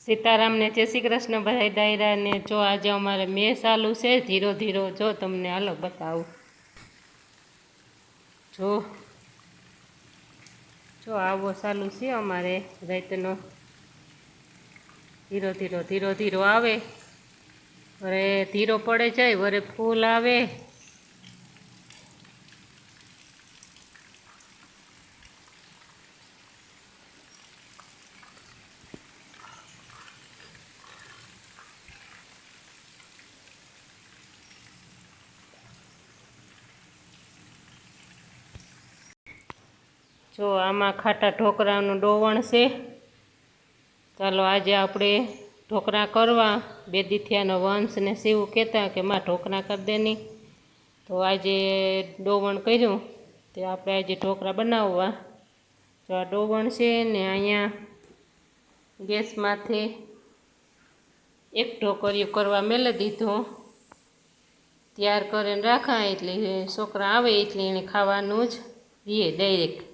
સીતારામને જય શ્રી કૃષ્ણ ભાઈ દાયરાને. જો આજે અમારે મેં ચાલુ છે, ધીરો ધીરો, જો તમને હાલો બતાવું. જો જો આવો ચાલુ છે અમારે રાતનો. ધીરો ધીરો ધીરો ધીરો આવે. વરે ધીરો પડે જાય, વરે ફૂલ આવે. જો આમાં ખાટા ઢોકરાનું ડોવણ છે. ચાલો આજે આપણે ઢોકરા કરવા, બે દીથિયાનો વંશ ને શિવ કહેતા કે માં ઢોકરા કરી દેની. તો આજે ડોવણ કર્યું, તે આપણે આજે ઢોકરા બનાવવા. તો આ ડોવણ છે ને અહીંયા ગેસમાંથી એક ઢોકરિયું કરવા મેળવી દીધો. તૈયાર કરીને રાખાય એટલે છોકરા આવે એટલે એને ખાવાનું જ રીએ ડાયરેક્ટ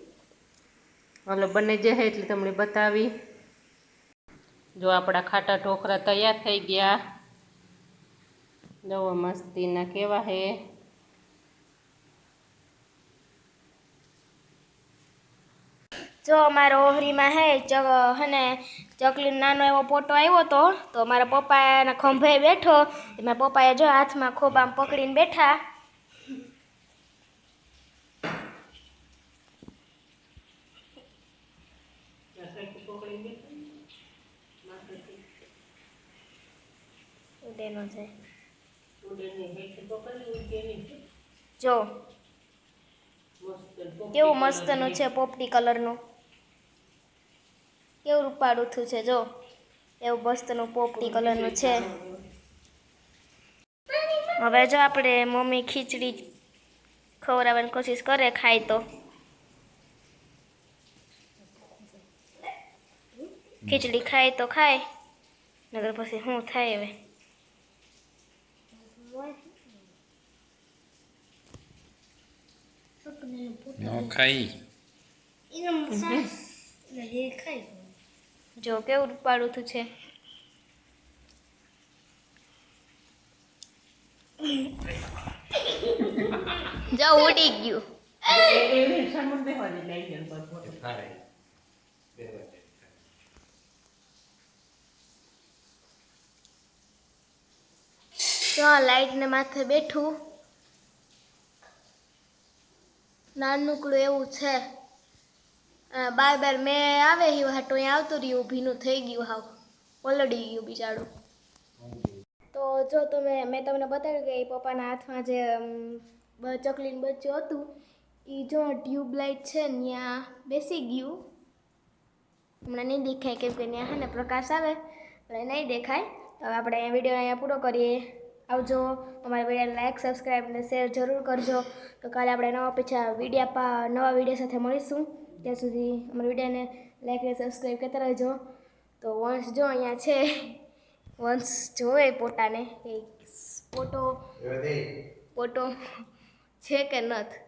હાલો, બને જાય એટલે તમને બતાવી. જો આપણા ખાટા ઢોકરા તૈયાર થઈ ગયા. જવો મસ્તીના કેવા હે? જો અમારો ઓહરીમાં હે, ચક, હને ચકલીનો નાનો એવો પોટો આવ્યો તો તો મારા પપ્પાના ખંભે બેઠો. મારા પપ્પાએ જો હાથમાં ખૂબ આમ પકડીને બેઠા. ઉડેનો છે જો કેવું મસ્તનું છે પોપટી કલરનું કેવું રૂપાળું થયું છે જો એવું મસ્તનું પોપટી કલરનું છે હવે જો આપણે મમ્મી ખીચડી ખવડાવવાની કોશિશ કરે ખાય તો ખીચડી ખાય તો ખાય નગર પછી શું થાય હવે? ન ખાઈ. જો કેવું પાડું તું છે? જો ઉડી ગયું. જો લાઇટને માથે બેઠું. નાનકડું એવું છે. બાર બાર મેં આવે એ હાટો અહીંયા આવતું રહ્યું, ભીનું થઈ ગયું હાવ. પલળી ગયું બિચારું. તો જો તમે, મેં તમને બતાવ્યું કે એ પપ્પાના હાથમાં જે ચકલીનું બચ્ચું હતું, એ જો ટ્યુબલાઇટ છે ત્યાં બેસી ગયું. હમણાં નહીં દેખાય, કેમ કે ત્યાં છે ને પ્રકાશ આવે એટલે નહીં દેખાય. હવે આપણે વીડિયો અહીંયા પૂરો કરીએ. આવજો. અમારા વિડીયોને લાઈક સબસ્ક્રાઈબ અને શેર જરૂર કરજો. તો કાલે આપણે નવા પીછા વિડીયા પા નવા વીડિયો સાથે મળીશું. ત્યાં સુધી અમારા વિડીયોને લાઈક અને સબસ્ક્રાઈબ કરતા રહેજો. તો વંશ જો અહીંયા છે વંશ જોવે પોતાને કે ફોટો ફોટો છે કે નથી?